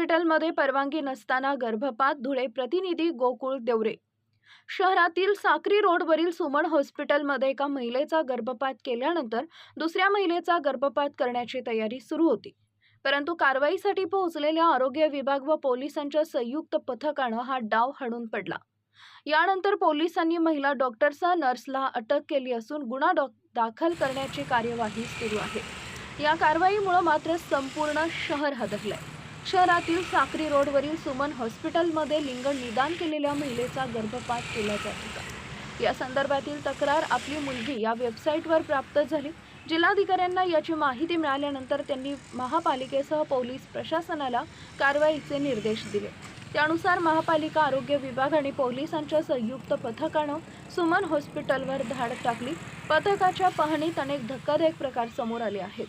हॉस्पिटलमध्ये परवानगी नसताना गर्भपात धुळे प्रतिनिधी गोकुळ देवरे. शहरातील साक्री रोडवरील सुमन हॉस्पिटलमध्ये एका महिलेचा गर्भपात केल्यानंतर दुसऱ्या महिलेचा गर्भपात करण्याची तयारी सुरू होती. परंतु कारवाईसाठी पोहोचलेल्या आरोग्य विभाग व पोलिसांच्या संयुक्त पथकानं हा डाव हाणून पडला. यानंतर पोलिसांनी महिला डॉक्टरसह नर्सला अटक केली असून गुन्हा डॉ- दाखल करण्याची कार्यवाही सुरू आहे. या कारवाईमुळे मात्र संपूर्ण शहर हदकलंय शहरातील साक्री रोडवरील सुमन हॉस्पिटलमध्ये लिंग निदान केलेल्या महिलेचा गर्भपात केला जात होता या संदर्भातील तक्रार आपली मुलगी या वेबसाईटवर प्राप्त झाली. जिल्हाधिकाऱ्यांना याची माहिती मिळाल्यानंतर त्यांनी महापालिकेसह पोलीस प्रशासनाला कारवाईचे निर्देश दिले. त्यानुसार महापालिका आरोग्य विभाग आणि पोलिसांच्या संयुक्त पथकानं सुमन हॉस्पिटलवर धाड टाकली. पथकाच्या पाहणीत अनेक धक्कादायक प्रकार समोर आले आहेत.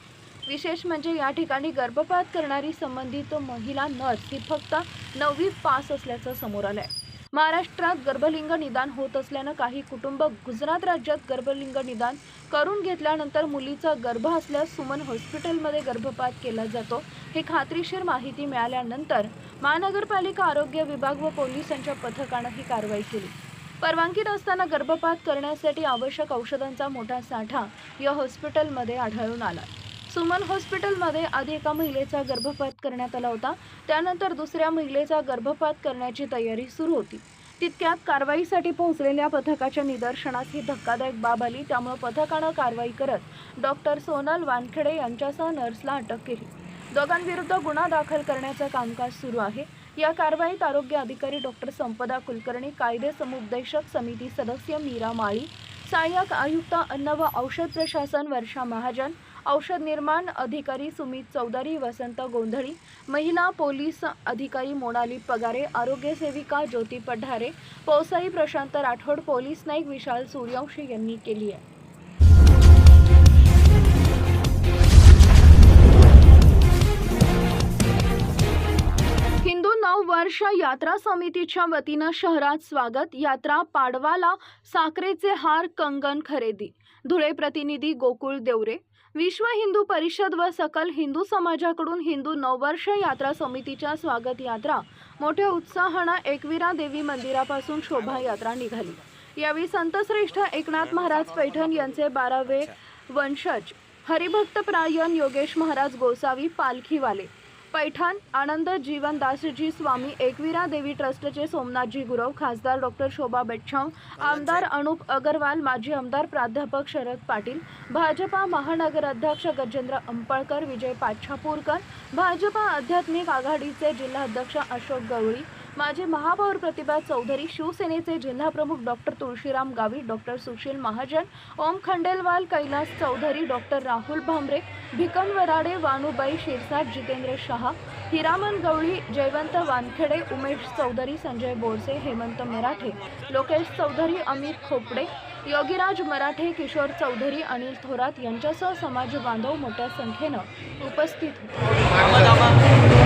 विशेष म्हणजे या ठिकाणी गर्भपात करणारी संबंधित महिला नर्स ही फक्त नववी पास असल्याचं समोर आलंय. महाराष्ट्रात गर्भलिंग निदान होत असल्यानं काही कुटुंब गुजरात राज्यात गर्भलिंग निदान करून घेतल्यानंतर मुलीचा गर्भ असल्यास सुमन हॉस्पिटलमध्ये गर्भपात केला जातो. हे खात्रीशीर माहिती मिळाल्यानंतर महानगरपालिका आरोग्य विभाग व पोलिसांच्या पथकानं ही कारवाई केली. परवानगी नसताना गर्भपात करण्यासाठी आवश्यक औषधांचा मोठा साठा या हॉस्पिटलमध्ये आढळून आला. सुमन हॉस्पिटलमध्ये आधी एका महिलेचा गर्भपात करण्यात आला होता. त्यानंतर दुसऱ्या महिलेचा गर्भपात करण्याची तयारी सुरू होती. तितक्यात कारवाईसाठी पोहोचलेल्या पथकाच्या निदर्शनास ही धक्कादायक बाब आली. त्यामुळे पथकानं कारवाई करत डॉक्टर सोनल वानखेडे यांच्यासह नर्सला अटक केली. दोघांविरुद्ध गुन्हा दाखल करण्याचं कामकाज सुरू आहे. या कारवाईत आरोग्य अधिकारी डॉक्टर संपदा कुलकर्णी कायदे समुपदेशक समिती सदस्य मीरा माळी सहाय्यक आयुक्त अन्न व औषध प्रशासन वर्षा महाजन औषध निर्माण अधिकारी सुमित चौधरी वसंत गोंधळी महिला पोलीस अधिकारी मोनाली पगारे आरोग्य सेविका ज्योती पढारे पौसाई प्रशांत राठोड पोलीस नाईक विशाल सूर्यवंशी यांनी केली आहे. वर्ष यात्रा समितीच्या वतीनं शहरात स्वागत. यात्रा पाडवाला साखरेचे हार कंगन खरेदी. धुळे प्रतिनिधी गोकुळ देवरे विश्व हिंदू परिषद व सकल हिंदू समाजाकडून हिंदू नववर्ष यात्रा समितीच्या स्वागत यात्रा मोठ्या उत्साहानं एकविरा देवी मंदिरापासून शोभायात्रा निघाली. यावेळी संतश्रेष्ठ एकनाथ महाराज पैठण यांचे बारावे वंशज हरिभक्तप्रायण योगेश महाराज गोसावी पालखीवाले पैठण आनंद जीवन दासजी स्वामी एकविरा देवी ट्रस्टचे सोमनाथजी गुरव खासदार डॉक्टर शोभा बेटछाव आमदार अनुप अगरवाल माजी आमदार प्राध्यापक शरद पाटील भाजपा महानगर अध्यक्ष गजेंद्र अंपळकर विजय पाच्छापूरकर भाजपा आध्यात्मिक आघाडीचे जिल्हाध्यक्ष अशोक गवळी माजी महापौर प्रतिभा चौधरी शिवसेनेचे जिल्हाप्रमुख doctor Tulshiram Gavi doctor Sushil Mahajan Om Khandelwal Kailas Chaudhari doctor Rahul Bhambare Bhikan Varade Vanubai Shirsat Jitendra Shah Hiraman Gawali Jaywant Wankhede Umesh Chaudhari Sanjay Borse Hemant Marathe Lokesh Chaudhari Amit Khopade Yogiraj Marathe Kishor Chaudhari Anil Thorat यांच्यासह समाज बांधव मोठ्या संख्येनं उपस्थित होते.